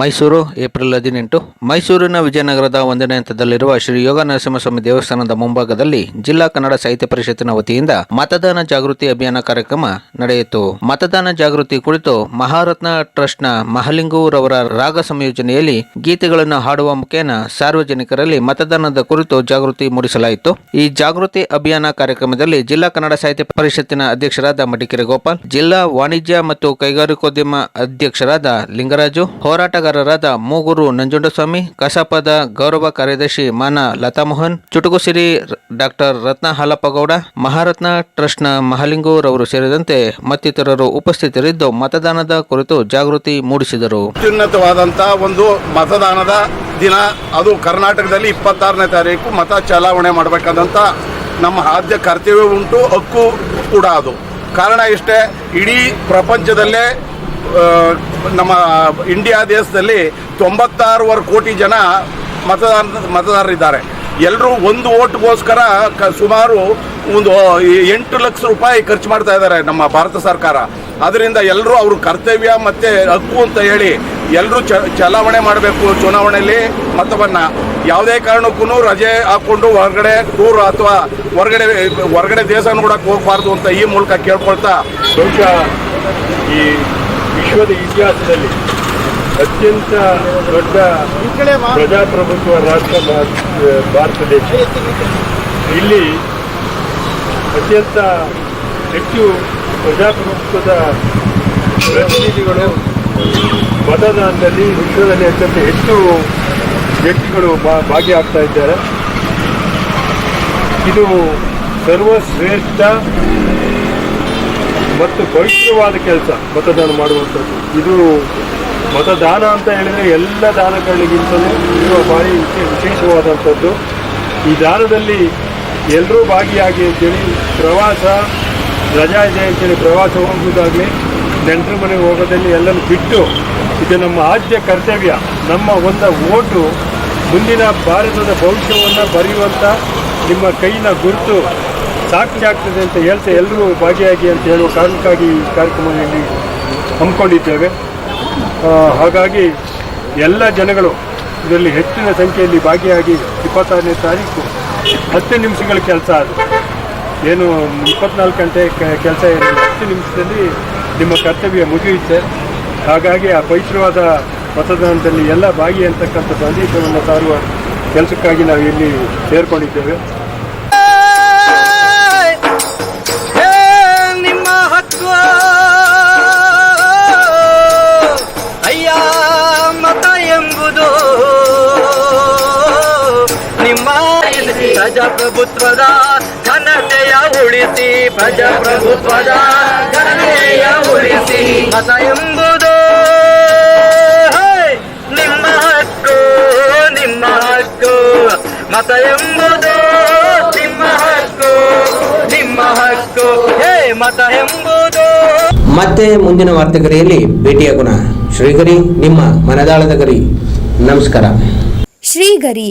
Mysuru, April ಹದಿನೆಂಟು. ಮೈಸೂರಿನ ವಿಜಯನಗರದ ಒಂದನೇ ಹಂತದಲ್ಲಿರುವ ಶ್ರೀ ಯೋಗ ನರಸಿಂಹಸ್ವಾಮಿ ದೇವಸ್ಥಾನದ ಮುಂಭಾಗದಲ್ಲಿ ಜಿಲ್ಲಾ ಕನ್ನಡ ಸಾಹಿತ್ಯ ಪರಿಷತ್ತಿನ ವತಿಯಿಂದ ಮತದಾನ ಜಾಗೃತಿ ಅಭಿಯಾನ ಕಾರ್ಯಕ್ರಮ ನಡೆಯಿತು. ಮತದಾನ ಜಾಗೃತಿ ಕುರಿತು ಮಹಾರತ್ನ ಟ್ರಸ್ಟ್ನ ಮಹಲಿಂಗೂರವರ ರಾಗ ಸಂಯೋಜನೆಯಲ್ಲಿ ಗೀತೆಗಳನ್ನು ಹಾಡುವ ಮುಖೇನ ಸಾರ್ವಜನಿಕರಲ್ಲಿ ಮತದಾನದ ಕುರಿತು ಜಾಗೃತಿ ಮೂಡಿಸಲಾಯಿತು. ಈ ಜಾಗೃತಿ ಅಭಿಯಾನ ಕಾರ್ಯಕ್ರಮದಲ್ಲಿ ಜಿಲ್ಲಾ ಕನ್ನಡ ಸಾಹಿತ್ಯ ಪರಿಷತ್ತಿನ ಅಧ್ಯಕ್ಷರಾದ ಮಡಿಕೆರೆ ಗೋಪಾಲ್, ಜಿಲ್ಲಾ ವಾಣಿಜ್ಯ ಮತ್ತು ಕೈಗಾರಿಕೋದ್ಯಮ ಅಧ್ಯಕ್ಷರಾದ ಲಿಂಗರಾಜು ಹೋರಾಟಗಾರರಾದ ಮೂಗೂರು ನಂಜುಂಡಸ್ವಾಮಿ, ಕಸಾಪದ ಗೌರವ ಕಾರ್ಯದರ್ಶಿ ಮಾನ ಲತಾಮೋಹನ್, ಚುಟುಕುಸಿರಿ ಡಾಕ್ಟರ್ ರತ್ನ ಹಾಲಪ್ಪಗೌಡ ಮಹಾರತ್ನ ಟ್ರಸ್ಟ್ನ ಮಹಾಲಿಂಗೂರವರು ಸೇರಿದಂತೆ ಮತ್ತಿತರರು ಉಪಸ್ಥಿತರಿದ್ದು ಮತದಾನದ ಕುರಿತು ಜಾಗೃತಿ ಮೂಡಿಸಿದರು. ಅತ್ಯುನ್ನತವಾದಂತಹ ಒಂದು ಮತದಾನದ ದಿನ. ಅದು ಕರ್ನಾಟಕದಲ್ಲಿ ಇಪ್ಪತ್ತಾರನೇ ತಾರೀಕು. ಮತ ಚಲಾವಣೆ ಮಾಡಬೇಕಾದಂತ ನಮ್ಮ ಆದ್ಯ ಕರ್ತವ್ಯ ಉಂಟು. ಹಕ್ಕು ಕೂಡ ಅದು. ಕಾರಣ ಇಷ್ಟೇ, ಇಡೀ ಪ್ರಪಂಚದಲ್ಲೇ ನಮ್ಮ ಇಂಡಿಯಾ ದೇಶದಲ್ಲಿ ತೊಂಬತ್ತಾರೂವರೆ ಕೋಟಿ ಜನ ಮತದಾರ ಮತದಾರರಿದ್ದಾರೆ. ಎಲ್ಲರೂ ಒಂದು ಓಟ್ಗೋಸ್ಕರ ಕ, ಸುಮಾರು ಒಂದು ಎಂಟು ಲಕ್ಷ ರೂಪಾಯಿ ಖರ್ಚು ಮಾಡ್ತಾ ಇದ್ದಾರೆ ನಮ್ಮ ಭಾರತ ಸರ್ಕಾರ. ಅದರಿಂದ ಎಲ್ಲರೂ ಅವ್ರ ಕರ್ತವ್ಯ ಮತ್ತು ಹಕ್ಕು ಅಂತ ಹೇಳಿ ಎಲ್ಲರೂ ಚ, ಚಲಾವಣೆ ಮಾಡಬೇಕು ಚುನಾವಣೆಯಲ್ಲಿ ಮತವನ್ನು. ಯಾವುದೇ ಕಾರಣಕ್ಕೂ ರಜೆ ಹಾಕ್ಕೊಂಡು ಹೊರಗಡೆ ಟೂರ್ ಅಥವಾ ಹೊರಗಡೆ ಹೊರಗಡೆ ದೇಶ ನೋಡೋಕೆ ಹೋಗಬಾರ್ದು ಅಂತ ಈ ಮೂಲಕ ಕೇಳ್ಕೊಳ್ತಾ, ಬಹುಶಃ ಈ ವಿಶ್ವದ ಇತಿಹಾಸದಲ್ಲಿ ಅತ್ಯಂತ ದೊಡ್ಡ ಪ್ರಜಾಪ್ರಭುತ್ವ ರಾಷ್ಟ್ರ ಭಾರತ- ದೇಶ. ಇಲ್ಲಿ ಅತ್ಯಂತ ಹೆಚ್ಚು ಪ್ರಜಾಪ್ರಭುತ್ವದ ಪ್ರತಿನಿಧಿಗಳು ಮತದಾನದಲ್ಲಿ ವಿಶ್ವದಲ್ಲಿ ಅತ್ಯಂತ ಹೆಚ್ಚು ವ್ಯಕ್ತಿಗಳು ಭಾಗಿಯಾಗ್ತಾ ಇದ್ದಾರೆ. ಇದು ಸರ್ವಶ್ರೇಷ್ಠ ಮತ್ತು ಪವಿತ್ರವಾದ ಕೆಲಸ ಮತದಾನ ಮಾಡುವಂಥದ್ದು. ಇದು ಮತದಾನ ಅಂತ ಹೇಳಿದರೆ ಎಲ್ಲ ದಾನಗಳಿಗಿಂತಲೂ ಇರುವ ಬಾರಿ ವಿಶೇ- ವಿಶೇಷವಾದಂಥದ್ದು. ಈ ದಾನದಲ್ಲಿ ಎಲ್ಲರೂ ಭಾಗಿಯಾಗಿ ಅಂತೇಳಿ ಪ್ರವಾಸ, ರಜಾ ಇದೆ ಅಂತೇಳಿ ಪ್ರವಾಸ ಹೋಗುವುದಾಗಲಿ, ನೆಂಟರ ಮನೆಗೆ ಹೋಗೋದಲ್ಲಿ ಎಲ್ಲರೂ ಬಿಟ್ಟು, ಇದು ನಮ್ಮ ಆದ್ಯ ಕರ್ತವ್ಯ. ನಮ್ಮ ಒಂದು ಓಟು, ಮುಂದಿನ ಭಾರತದ ಭವಿಷ್ಯವನ್ನು ಬರೆಯುವಂಥ ನಿಮ್ಮ ಕೈನ ಗುರುತು. ಸಾಕ್ಷಿ ಆಗ್ತದೆ ಅಂತ ಹೇಳ್ತಾ ಎಲ್ಲರೂ ಭಾಗಿಯಾಗಿ ಅಂತ ಹೇಳುವ ಕಾರಣಕ್ಕಾಗಿ ಈ ಕಾರ್ಯಕ್ರಮದಲ್ಲಿ ಹಮ್ಮಿಕೊಂಡಿದ್ದೇವೆ. ಹಾಗಾಗಿ ಎಲ್ಲ ಜನಗಳು ಇದರಲ್ಲಿ ಹೆಚ್ಚಿನ ಸಂಖ್ಯೆಯಲ್ಲಿ ಭಾಗಿಯಾಗಿ ಇಪ್ಪತ್ತಾರನೇ ತಾರೀಕು ಹತ್ತು ನಿಮಿಷಗಳ ಕೆಲಸ ಅದು. ಏನು ಇಪ್ಪತ್ನಾಲ್ಕು ಗಂಟೆ ಕೆಲಸ ಏನಿಲ್ಲ ಹತ್ತು ನಿಮಿಷದಲ್ಲಿ ನಿಮ್ಮ ಕರ್ತವ್ಯ ಮುಗಿಯುತ್ತೆ. ಹಾಗಾಗಿ ಆ ಪವಿತ್ರವಾದ ಮತದಾನದಲ್ಲಿ ಎಲ್ಲ ಭಾಗಿ ಅಂತಕ್ಕಂಥ ಸಂದೇಶವನ್ನು ಸಾರುವ ಕೆಲಸಕ್ಕಾಗಿ ನಾವು ಇಲ್ಲಿ ಸೇರ್ಕೊಂಡಿದ್ದೇವೆ. ಪ್ರಜಾಪ್ರಭುತ್ವದ ಘನತೆಯ ಉಳಿಸಿ ಪ್ರಜಾಪ್ರಭುತ್ವದ ಘನತೆಯ ಉಳಿಸಿ ಮತ ಎಂಬುದು ಹೇ, ನಿಮ್ಮ ಹಕ್ಕು ನಿಮ್ಮ ಹಕ್ಕು. ಮತ ಎಂಬುದು ನಿಮ್ಮ ಹಕ್ಕು ನಿಮ್ಮ ಹಕ್ಕು. ಹೇ ಮತ ಎಂಬುದು. ಮತ್ತೆ ಮುಂದಿನ ವಾರ್ತೆಗರಿಯಲ್ಲಿ ಭೇಟಿಯಾಗೋಣ ಶ್ರೀಗರಿ ನಿಮ್ಮ ಮನದಾಳದ ಗರಿ. ನಮಸ್ಕಾರ. ಶ್ರೀಗರಿ